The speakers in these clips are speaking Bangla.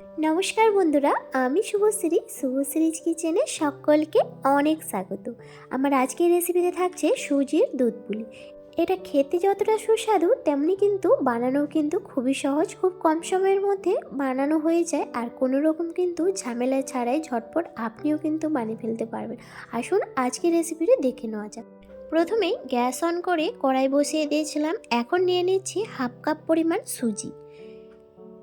নমস্কার বন্ধুরা, আমি শুভশ্রী, শুভশ্রীজ কিচেনে সকলকে অনেক স্বাগত। আমার আজকের রেসিপিতে থাকছে সুজির দুধ পুলি। এটা খেতে যতটা সুস্বাদু, তেমনি কিন্তু বানানো কিন্তু খুবই সহজ, খুব কম সময়ের মধ্যে বানানো হয়ে যায় আর কোনো রকম কিন্তু ঝামেলা ছাড়াই ঝটপট আপনিও কিন্তু বানিয়ে ফেলতে পারবেন। আসুন আজকের রেসিপিটি দেখে নেওয়া যাক। প্রথমেই গ্যাস অন করে কড়াই বসিয়ে দিয়েছিলাম। এখন নিয়ে নিচ্ছি হাফ কাপ পরিমাণ সুজি।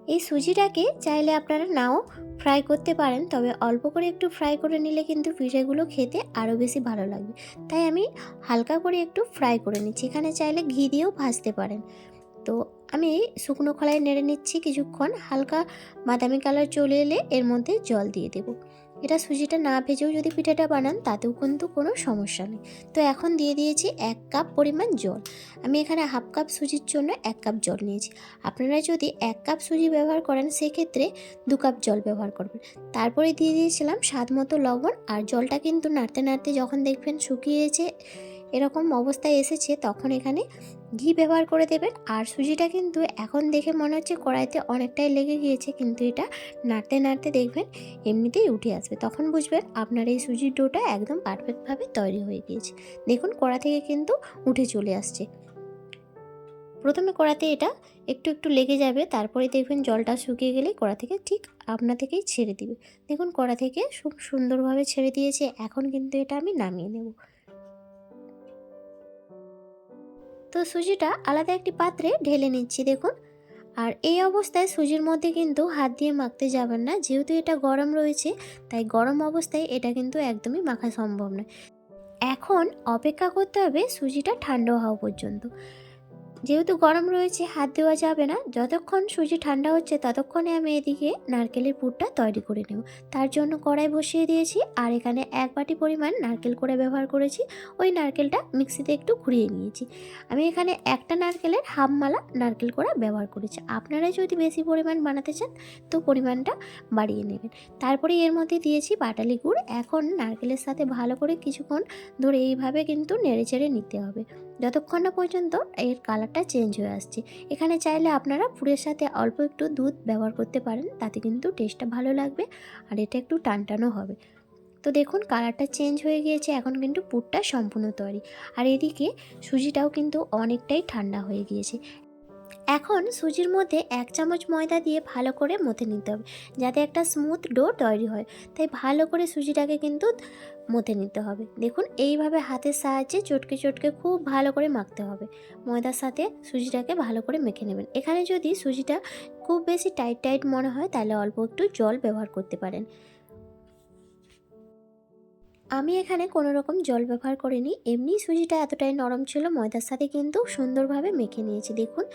এই সুজিটাকে চাইলে আপনারা নাও ফ্রাই করতে পারেন, তবে অল্প করে একটু ফ্রাই করে নিলে কিন্তু পিঠেগুলো খেতে আরও বেশি ভালো লাগবে তাই আমি হালকা করে একটু ফ্রাই করে নিচ্ছি। এখানে চাইলে ঘি দিয়েও ভাজতে পারেন। তো আমি শুকনো খোলায় নেড়ে নিচ্ছি কিছুক্ষণ। হালকা বাদামি কালার চলে এলে এর মধ্যে জল দিয়ে দেবো। এটা সুজিটা না ভেজেও যদি পিঠাটা বানান, তাতেও কিন্তু কোনো সমস্যা নেই। তো এখন দিয়ে দিয়েছি এক কাপ পরিমাণ জল। আমি এখানে হাফ কাপ সুজির জন্য এক কাপ জল নিয়েছি। আপনারা যদি এক কাপ সুজি ব্যবহার করেন, সেক্ষেত্রে দু কাপ জল ব্যবহার করবেন। তারপরে দিয়ে দিয়েছিলাম স্বাদ মতো লবণ, আর জলটা কিন্তু নাড়তে নাড়তে যখন দেখবেন শুকিয়েছে, এরকম অবস্থায় এসেছে, তখন এখানে ঘি ব্যবহার করে দেবেন। আর সুজিটা কিন্তু এখন দেখে মনে হচ্ছে কড়াইতে অনেকটাই লেগে গিয়েছে, কিন্তু এটা নাড়তে নাড়তে দেখবেন এমনিতেই উঠে আসবে। তখন বুঝবেন আপনার এই সুজির ডোটা একদম পারফেক্টভাবে তৈরি হয়ে গিয়েছে। দেখুন কড়া থেকে কিন্তু উঠে চলে আসছে। প্রথমে কড়াতে এটা একটু একটু লেগে যাবে, তারপরে দেখবেন জলটা শুকিয়ে গেলে কড়া থেকে ঠিক আপনা থেকেই ছেড়ে দিবে। দেখুন কড়া থেকে খুব সুন্দরভাবে ছেড়ে দিয়েছে, এখন কিন্তু এটা আমি নামিয়ে নেব। তো সুজিটা আলাদা একটি পাত্রে ঢেলে নিচ্ছি, দেখুন। আর এই অবস্থায় সুজির মধ্যে কিন্তু হাত দিয়ে মাখতে যাবেন না, যেহেতু এটা গরম রয়েছে, তাই গরম অবস্থায় এটা কিন্তু একদমই মাখা সম্ভব নয়। এখন অপেক্ষা করতে হবে সুজিটা ঠান্ডা হওয়া পর্যন্ত। যেহেতু গরম রয়েছে, হাত দেওয়া যাবে না। যতক্ষণ সুজি ঠান্ডা হচ্ছে, ততক্ষণে আমি এদিকে নারকেলের পুরটা তৈরি করে নেব। তার জন্য কড়াই বসিয়ে দিয়েছি আর এখানে এক বাটি পরিমাণ নারকেল করে ব্যবহার করেছি। ওই নারকেলটা মিক্সিতে একটু ঘুরিয়ে নিয়েছি। আমি এখানে একটা নারকেলের হাফ মালা নারকেল করা ব্যবহার করেছি। আপনারা যদি বেশি পরিমাণ বানাতে চান, তো পরিমাণটা বাড়িয়ে নেবেন। তারপরে এর মধ্যে দিয়েছি বাটালি গুড়। এখন নারকেলের সাথে ভালো করে কিছুক্ষণ ধরে এইভাবে কিন্তু নেড়ে চেড়ে নিতে হবে। যতক্ষণ না পর্যন্ত এর কালারটা চেঞ্জ হয়ে আসছে। এখানে চাইলে আপনারা পুরের সাথে অল্প একটু দুধ ব্যবহার করতে পারেন, তাতে কিন্তু টেস্টটা ভালো লাগবে আর এটা একটু টানটানো হবে। তো দেখুন কালারটা চেঞ্জ হয়ে গিয়েছে, এখন কিন্তু পুরটা সম্পূর্ণ তৈরি। আর এদিকে সুজিটাও কিন্তু অনেকটাই ঠান্ডা হয়ে গিয়েছে। এখন সুজির মধ্যে এক চামচ ময়দা দিয়ে ভালো করে মথে নিতে হবে, যাতে একটা স্মুথ ডো তৈরি হয়। তাই ভালো করে সুজিটাকে কিন্তু মথে নিতে হবে। দেখুন, এইভাবে হাতের সাহায্যে চটকে চটকে খুব ভালো করে মাখতে হবে। ময়দার সাথে সুজিটাকে ভালো করে মেখে নেবেন। এখানে যদি সুজিটা খুব বেশি টাইট টাইট মনে হয়, তাহলে অল্প একটু জল ব্যবহার করতে পারেন। আমি এখানে কোনো রকম জল ব্যবহার করিনি। এমনি সুজিটা এতটাই নরম ছিল, ময়দার সাথে কিন্তু সুন্দরভাবে মেখে নিয়েছি। দেখুন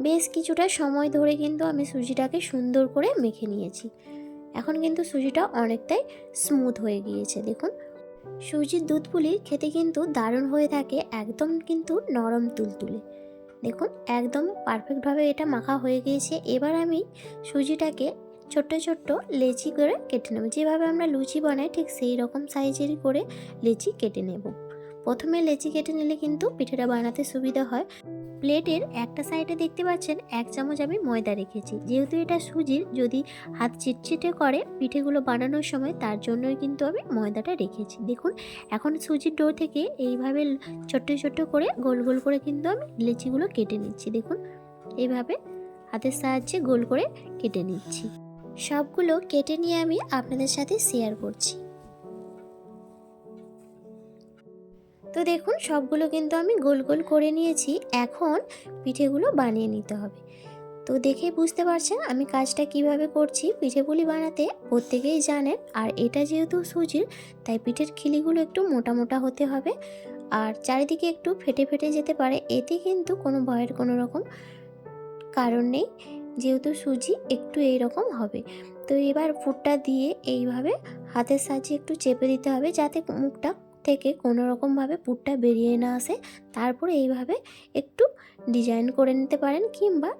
বেশ কিছুটা সময় ধরে কিন্তু আমি সুজিটাকে সুন্দর করে মেখে নিয়েছি। এখন কিন্তু সুজিটা অনেকটাই স্মুথ হয়ে গিয়েছে, দেখুন। সুজির দুধ পুলি খেতে কিন্তু দারুণ হয়ে থাকে, একদম কিন্তু নরম তুলতুলে। দেখুন, একদম পারফেক্টভাবে এটা মাখা হয়ে গিয়েছে। এবার আমি সুজিটাকে ছোট্ট ছোট্ট লেচি করে কেটে নেব। যেভাবে আমরা লুচি বানাই, ঠিক সেই রকম সাইজেরই করে লেচি কেটে নেব। প্রথমে লেচি কেটে নিলে কিন্তু পিঠেটা বানাতে সুবিধা হয়। প্লেটের একটা সাইডে দেখতে পাচ্ছেন এক চামচ আমি ময়দা রেখেছি। যেহেতু এটা সুজির, যদি হাত চিটচিটে করে পিঠেগুলো বানানোর সময়, তার জন্যই কিন্তু আমি ময়দাটা রেখেছি। দেখুন, এখন সুজির ডো থেকে এইভাবে ছোট্ট ছোট্ট করে, গোল গোল করে কিন্তু আমি লেচিগুলো কেটে নিচ্ছি। দেখুন, এইভাবে হাতের সাহায্যে গোল করে কেটে নিচ্ছি। সবগুলো কেটে নিয়ে আমি আপনাদের সাথে শেয়ার করছি। তো দেখুন, সবগুলো কিন্তু আমি গোল গোল করে নিয়েছি। এখন পিঠেগুলো বানিয়ে নিতে হবে। তো দেখে বুঝতে পারছেন আমি কাজটা কীভাবে করছি। পিঠেপুলি বানাতে প্রত্যেকেই জানেন, আর এটা যেহেতু সুজির, তাই পিঠের খিলিগুলো একটু মোটা মোটা হতে হবে। আর চারিদিকে একটু ফেটে ফেটে যেতে পারে, এতে কিন্তু কোনো ভয়ের কোনো রকম কারণ নেই। যেহেতু সুজি একটু এইরকম হবে। তো এবার ফুটটা দিয়ে এইভাবে হাতের সাহায্যে একটু চেপে দিতে হবে, যাতে মুখটা থেকে কোনো রকমভাবে পুরটা বেরিয়ে না আসে। তারপরে এইভাবে একটু ডিজাইন করে নিতে পারেন কিংবা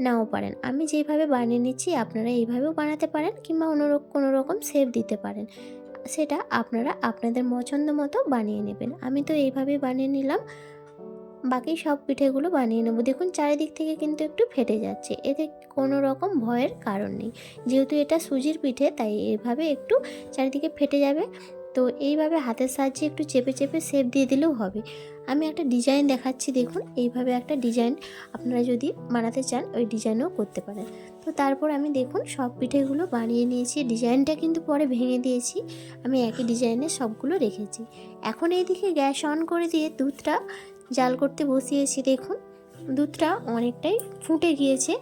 নাও পারেন। আমি যেভাবে বানিয়ে নিচ্ছি আপনারা এইভাবেও বানাতে পারেন কিংবা অন্য কোনো রকম শেপ দিতে পারেন। সেটা আপনারা আপনাদের পছন্দ মতো বানিয়ে নেবেন। আমি তো এইভাবে বানিয়ে নিলাম। বাকি সব পিঠেগুলো বানিয়ে নেব। দেখুন চারিদিক থেকে কিন্তু একটু ফেটে যাচ্ছে। এতে কোনো রকম ভয়ের কারণ নেই। যেহেতু এটা সুজির পিঠে, তাই এভাবে একটু চারিদিকে ফেটে যাবে। তো এইভাবে হাতের সাহায্যে একটু চেপে চেপে শেপ দিয়ে দিলেও হবে। আমি একটা ডিজাইন দেখাচ্ছি, দেখুন। এইভাবে একটা ডিজাইন আপনারা যদি বানাতে চান, ওই ডিজাইনও করতে পারেন। তো তারপর আমি দেখুন, সব পিঠেগুলো বানিয়ে নিয়েছি। ডিজাইনটা কিন্তু পরে ভেঙে দিয়েছি। আমি একই ডিজাইনে সবগুলো রেখেছি। এখন এইদিকে গ্যাস অন করে দিয়ে দুধটা জাল করতে বসিয়েছি, দেখুন। দুধটা অনেকটাই ফুটে গিয়েছে।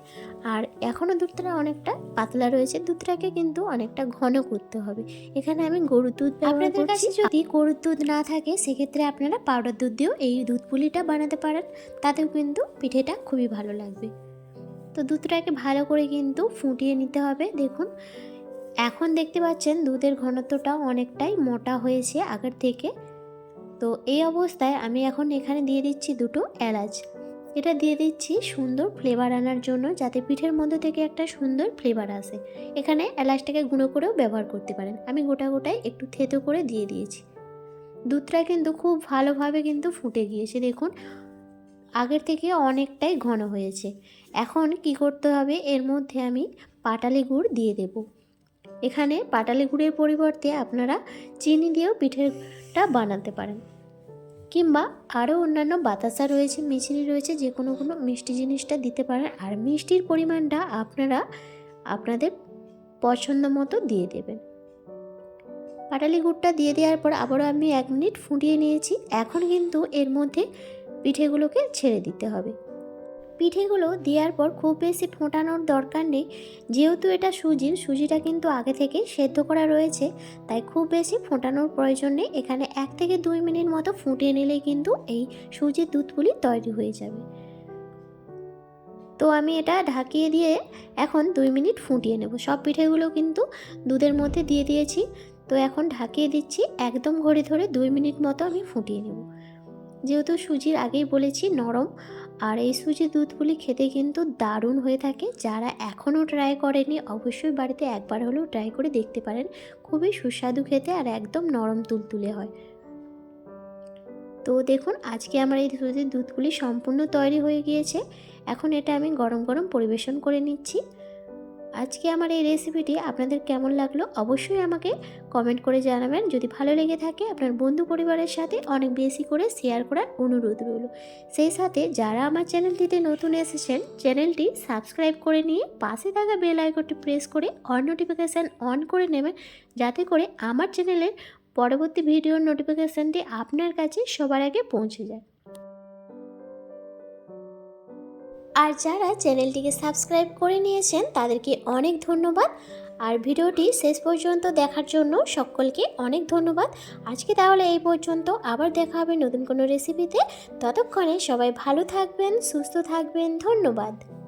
আর এখনও দুধটা অনেকটা পাতলা রয়েছে। দুধটাকে কিন্তু অনেকটা ঘন করতে হবে। এখানে আমি গরুর দুধ আপনাদের কাছে যদি গরুর দুধ না থাকে সেক্ষেত্রে আপনারা পাউডার দুধ দিয়েও এই দুধ পুলিটা বানাতে পারেন। তাতেও কিন্তু পিঠেটা খুবই ভালো লাগবে। তো দুধটাকে ভালো করে কিন্তু ফুটিয়ে নিতে হবে। দেখুন এখন দেখতে পাচ্ছেন দুধের ঘনত্বটা অনেকটাই মোটা হয়েছে আগের থেকে। তো এই অবস্থায় আমি এখন এখানে দিয়ে দিচ্ছি দুটো এলাচ। এটা দিয়ে দিচ্ছি সুন্দর ফ্লেভার আনার জন্য যাতে পিঠের মধ্যে থেকে একটা সুন্দর ফ্লেভার আসে। এখানে এলাচটাকে গুঁড়ো করেও ব্যবহার করতে পারেন। আমি গোটা গোটায় একটু থেতো করে দিয়ে দিয়েছি। দুধটা কিন্তু খুব ভালোভাবে কিন্তু ফুটে গিয়েছে, দেখুন। আগের থেকে অনেকটাই ঘন হয়েছে। এখন কি করতে হবে? এর মধ্যে আমি পাটালি গুড় দিয়ে দেব। এখানে পাটালি গুড়ের পরিবর্তে আপনারা চিনি দিয়েও পিঠেটা বানাতে পারেন। কিংবা আরও অন্যান্য বাতাসা রয়েছে, মিছরি রয়েছে, যে কোনো কোনো মিষ্টি জিনিসটা দিতে পারেন। আর মিষ্টির পরিমাণটা আপনারা আপনাদের পছন্দ মতো দিয়ে দেবেন। পাটালি গুড়টা দিয়ে দেওয়ার পর আবারও আমি এক মিনিট ফুটিয়ে নিয়েছি। এখন কিন্তু এর মধ্যে পিঠেগুলোকে ছেড়ে দিতে হবে। পিঠেগুলো দেওয়ার পর খুব বেশি ফোটানোর দরকার নেই। যেহেতু এটা সুজির, সুজিটা কিন্তু আগে থেকে সেদ্ধ করা রয়েছে, তাই খুব বেশি ফোটানোর প্রয়োজন নেই। এখানে এক থেকে দুই মিনিট মতো ফুটিয়ে নিলেই কিন্তু এই সুজির দুধগুলি তৈরি হয়ে যাবে। তো আমি এটা ঢাকিয়ে দিয়ে এখন দুই মিনিট ফুটিয়ে নেব। সব পিঠেগুলো কিন্তু দুধের মধ্যে দিয়ে দিয়েছি। তো এখন ঢাকিয়ে দিচ্ছি, একদম ঘড়ি ধরে দুই মিনিট মতো আমি ফুটিয়ে নেব। যেহেতু সুজির আগেই বলেছি নরম আর এই সুজি দুধগুলি খেতে কিন্তু দারুণ হয়ে থাকে। যারা এখনও ট্রাই করেনি অবশ্যই বাড়িতে একবার হলেও ট্রাই করে দেখতে পারেন। খুবই সুস্বাদু খেতে আর একদম নরম তুলতুলে হয়। তো দেখুন, আজকে আমার এই সুজির দুধগুলি সম্পূর্ণ তৈরি হয়ে গিয়েছে। এখন এটা আমি গরম গরম পরিবেশন করে নিচ্ছি। আজকে আমার এই রেসিপিটি আপনাদের কেমন লাগল অবশ্যই আমাকে কমেন্ট করে জানাবেন। যদি ভালো লেগে থাকে, আপনার বন্ধু পরিবারের সাথে অনেক বেশি করে শেয়ার করার অনুরোধ রইল। সেই সাথে যারা আমার চ্যানেলটিতে নতুন এসেছেন, চ্যানেলটি সাবস্ক্রাইব করে নিয়ে পাশে থাকা বেল আইকনটি প্রেস করে অন নোটিফিকেশান অন করে নেবেন। যাতে করে আমার চ্যানেলের পরবর্তী ভিডিওর নোটিফিকেশানটি আপনার কাছে সবার আগে পৌঁছে যায়। আর যারা চ্যানেলটিকে সাবস্ক্রাইব করে নিয়েছেন, তাদেরকে অনেক ধন্যবাদ। আর ভিডিওটি শেষ পর্যন্ত দেখার জন্য সকলকে অনেক ধন্যবাদ। আজকে তাহলে এই পর্যন্ত। আবার দেখা হবে নতুন কোনো রেসিপিতে ততক্ষণে সবাই ভালো থাকবেন, সুস্থ থাকবেন। ধন্যবাদ।